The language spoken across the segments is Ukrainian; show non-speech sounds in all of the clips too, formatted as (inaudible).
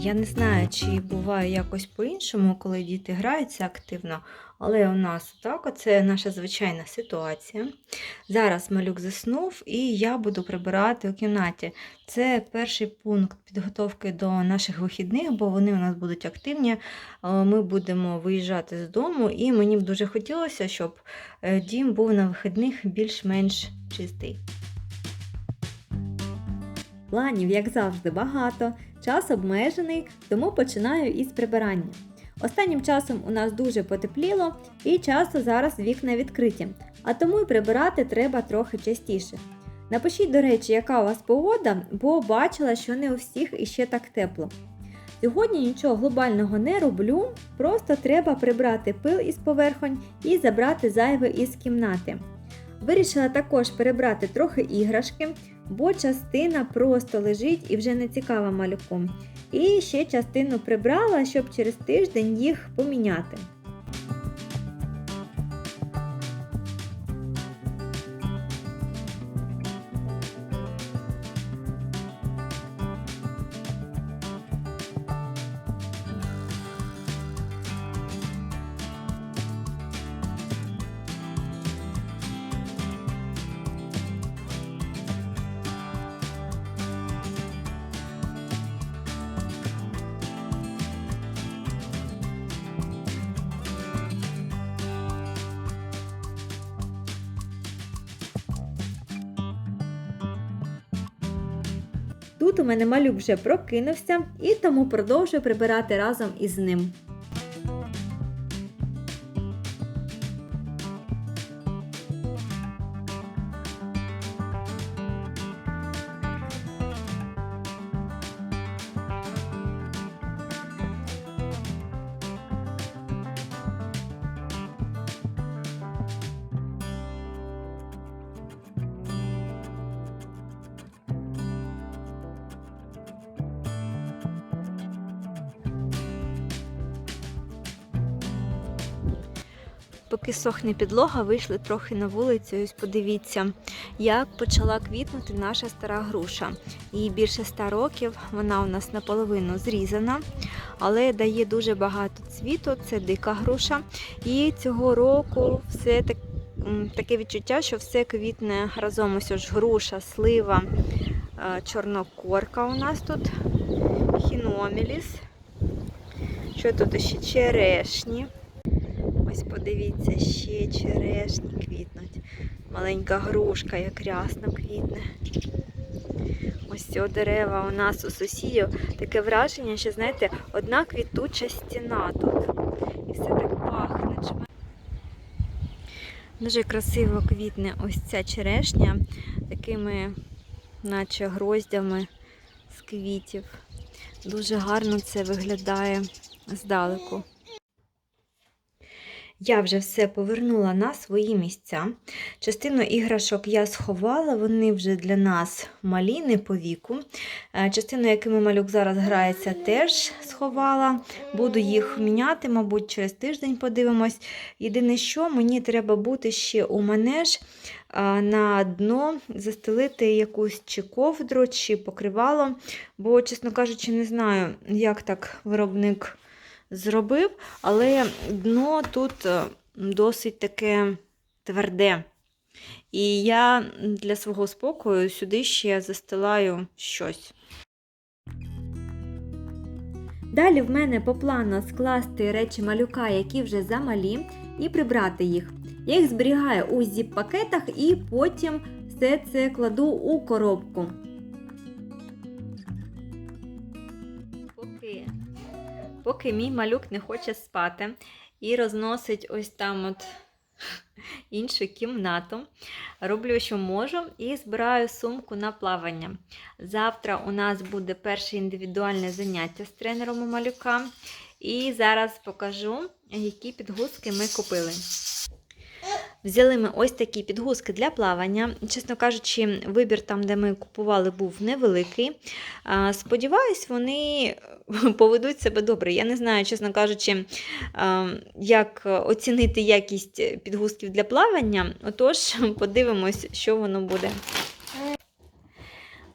Я не знаю, чи буває якось по-іншому, коли діти граються активно, але у нас так, оце наша звичайна ситуація. Зараз малюк заснув, і я буду прибирати у кімнаті. Це перший пункт підготовки до наших вихідних, бо вони у нас будуть активні. Е, Ми будемо виїжджати з дому, і мені б дуже хотілося, щоб е, дім був на вихідних більш-менш чистий. Планів, як завжди, багато, час обмежений, тому починаю із прибирання. Останнім часом у нас дуже потепліло і часто зараз вікна відкриті, а тому й прибирати треба трохи частіше. Напишіть, до речі, яка у вас погода, бо бачила, що не у всіх іще так тепло. Сьогодні нічого глобального не роблю, просто треба прибрати пил із поверхонь і забрати зайве із кімнати. Вирішила також перебрати трохи іграшки, бо частина просто лежить і вже не цікава малюком. І ще частину прибрала, щоб через тиждень їх поміняти. Тут у мене малюк вже прокинувся і тому продовжую прибирати разом із ним. Поки сохне підлога, вийшли трохи на вулицю. Ось подивіться, як почала квітнути наша стара груша. Їй більше 100 років, вона у нас наполовину зрізана, але дає дуже багато цвіту. Це дика груша. І цього року все так, таке відчуття, що все квітне разом. Ось ж груша, слива, чорнокорка у нас тут, хіноміліс. Що тут ще черешні? Ось подивіться, ще черешні квітнуть. Маленька грушка, як рясно квітне. Ось цього дерева у нас у сусідів таке враження, що, знаєте, одна квітуча стіна тут. І все так пахне. Дуже красиво квітне ось ця черешня такими, наче гроздями з квітів. Дуже гарно це виглядає здалеку. Я вже все повернула на свої місця. Частину іграшок я сховала, вони вже для нас малі, не по віку. Е, Частину, якими малюк зараз грається, теж сховала. Буду їх міняти, мабуть, через тиждень подивимось. Єдине, що мені треба бути ще у манеж а, на дно застелити якусь чи ковдру, чи покривало, бо, чесно кажучи, не знаю, як так виробник зробив, але дно тут е, досить таке тверде. І я для свого спокою сюди ще застилаю щось. Далі в мене по плану скласти речі малюка, які вже замалі, і прибрати їх. Я їх зберігаю у зіп-пакетах і потім все це кладу у коробку. Поки мій малюк не хоче спати і розносить ось там от (laughs) іншу кімнату, роблю, що можу, і збираю сумку на плавання. Завтра у нас буде перше індивідуальне заняття з тренером малюка. І зараз покажу, які підгузки ми купили. Взяли ми ось такі підгузки для плавання. Чесно кажучи, вибір там, де ми купували, був невеликий. Сподіваюсь, вони (laughs) поведуть себе добре. Я не знаю, чесно кажучи, як оцінити якість підгузків для плавання. Отож, (laughs) подивимось, що воно буде.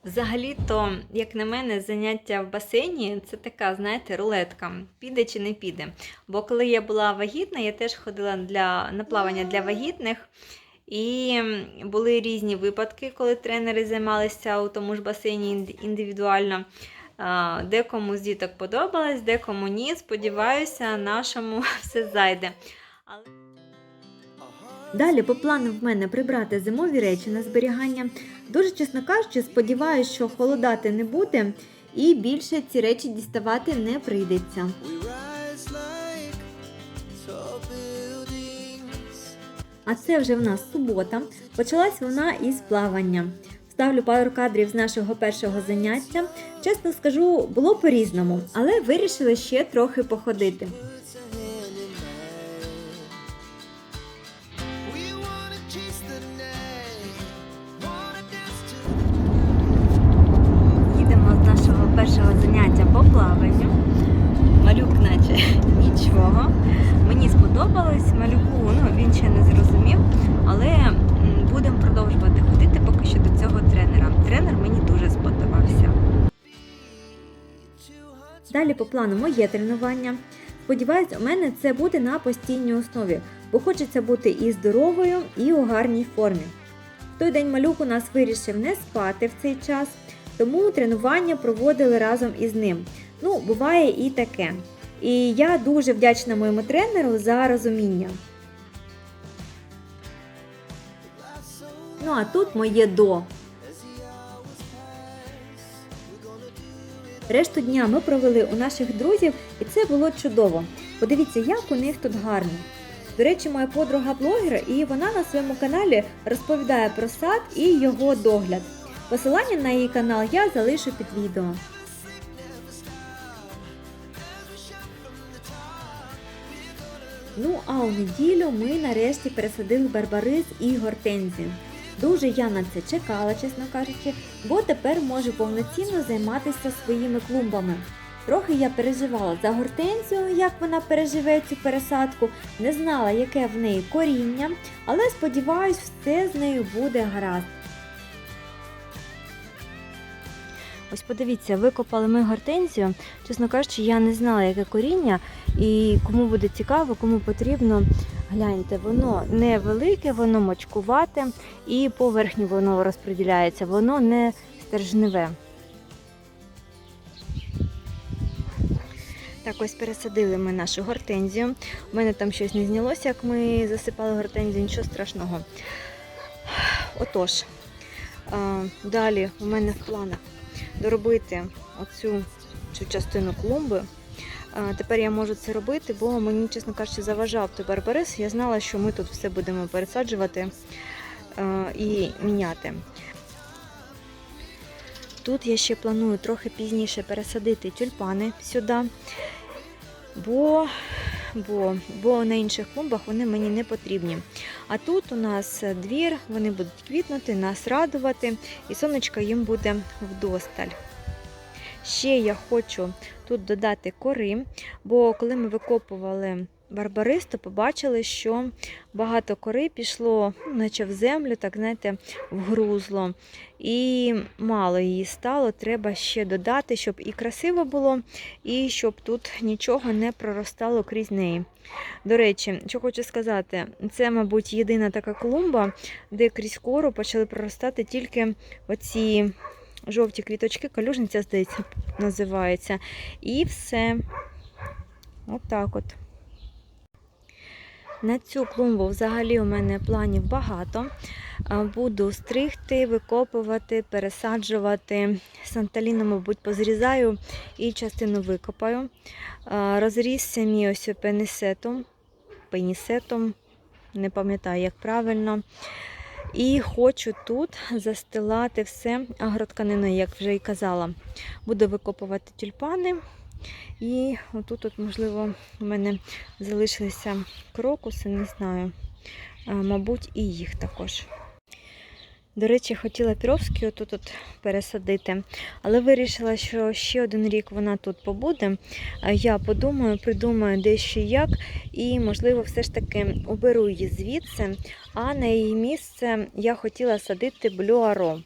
Взагалі-то, як на мене, заняття в басейні це така, знаєте, рулетка. Піде чи не піде. Бо коли я була вагітна, я теж ходила для, на плавання для вагітних. І були різні випадки, коли тренери займалися у тому ж басейні ін- індивідуально. Декому з діток подобалось, декому ні. Сподіваюся, нашому (laughs) все зайде. Далі по плану в мене прибрати зимові речі на зберігання. Дуже чесно кажучи, сподіваюся, що холодати не буде і більше ці речі діставати не прийдеться. А це вже в нас субота. Почалась вона із плавання. Ставлю пару кадрів з нашого першого заняття. Чесно скажу, було по-різному, але вирішили ще трохи походити. По плану моє тренування. Сподіваюсь, у мене це буде на постійній основі, бо хочеться бути і здоровою, і у гарній формі. Той день малюк у нас вирішив не спати в цей час, тому тренування проводили разом із ним. Ну, буває і таке. І я дуже вдячна моєму тренеру за розуміння. Ну а тут моє до. Решту дня ми провели у наших друзів, і це було чудово. Подивіться, як у них тут гарно. До речі, моя подруга блогер, і вона на своєму каналі розповідає про сад і його догляд. Посилання на її канал я залишу під відео. Ну а у неділю ми нарешті пересадили барбарис і гортензію. Дуже я на це чекала, чесно кажучи, бо тепер можу повноцінно займатися своїми клумбами. Трохи я переживала за гортензію, як вона переживе цю пересадку, не знала, яке в неї коріння, але сподіваюсь, все з нею буде гаразд. Ось подивіться, викопали ми гортензію. Чесно кажучи, я не знала, яке коріння, і кому буде цікаво, кому потрібно. Гляньте, воно невелике, воно мочкувате і поверхню воно розподіляється, воно не стержневе. Так, ось пересадили ми нашу гортензію. У мене там щось не знялося, як ми засипали гортензію, нічого страшного. Отож, далі у мене в планах доробити оцю цю частину клумби. Тепер я можу це робити, бо мені, чесно кажучи, заважав той барбарис. Я знала, що ми тут все будемо пересаджувати і міняти. Тут я ще планую трохи пізніше пересадити тюльпани сюди, бо, бо, бо на інших клумбах вони мені не потрібні. А тут у нас двір, вони будуть квітнути, нас радувати, і сонечко їм буде вдосталь. Ще я хочу тут додати кори, бо коли ми викопували барбарис, то побачили, що багато кори пішло, наче в землю, так знаєте, вгрузло. І мало її стало, треба ще додати, щоб і красиво було, і щоб тут нічого не проростало крізь неї. До речі, що хочу сказати, це, мабуть, єдина така клумба, де крізь кору почали проростати тільки оці жовті квіточки, калюжниця, здається, називається. І все. Отак от. На цю клумбу взагалі у мене планів багато. Буду стригти, викопувати, пересаджувати. Санталіну, мабуть, позрізаю і частину викопаю. А, Розрізся мій ось пенісетом, пенісетом, не пам'ятаю, як правильно. І хочу тут застилати все агротканиною, як вже і казала. Буду викопувати тюльпани. І отут, от, можливо, у мене залишилися крокуси, не знаю. Мабуть, і їх також. До речі, хотіла піровські отут от пересадити, але вирішила, що ще один рік вона тут побуде. Я подумаю, придумаю де ще як, і, можливо, все ж таки оберу її звідси, а на її місце я хотіла садити блюаро.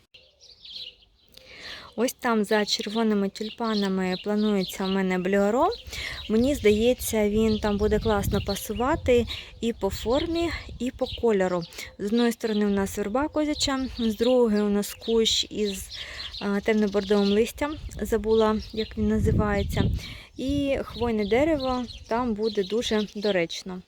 Ось там за червоними тюльпанами планується у мене блюаро. Мені здається, він там буде класно пасувати і по формі, і по кольору. З одної сторони у нас верба козяча, з другої у нас кущ із темно-бордовим листям, забула, як він називається. І хвойне дерево там буде дуже доречно.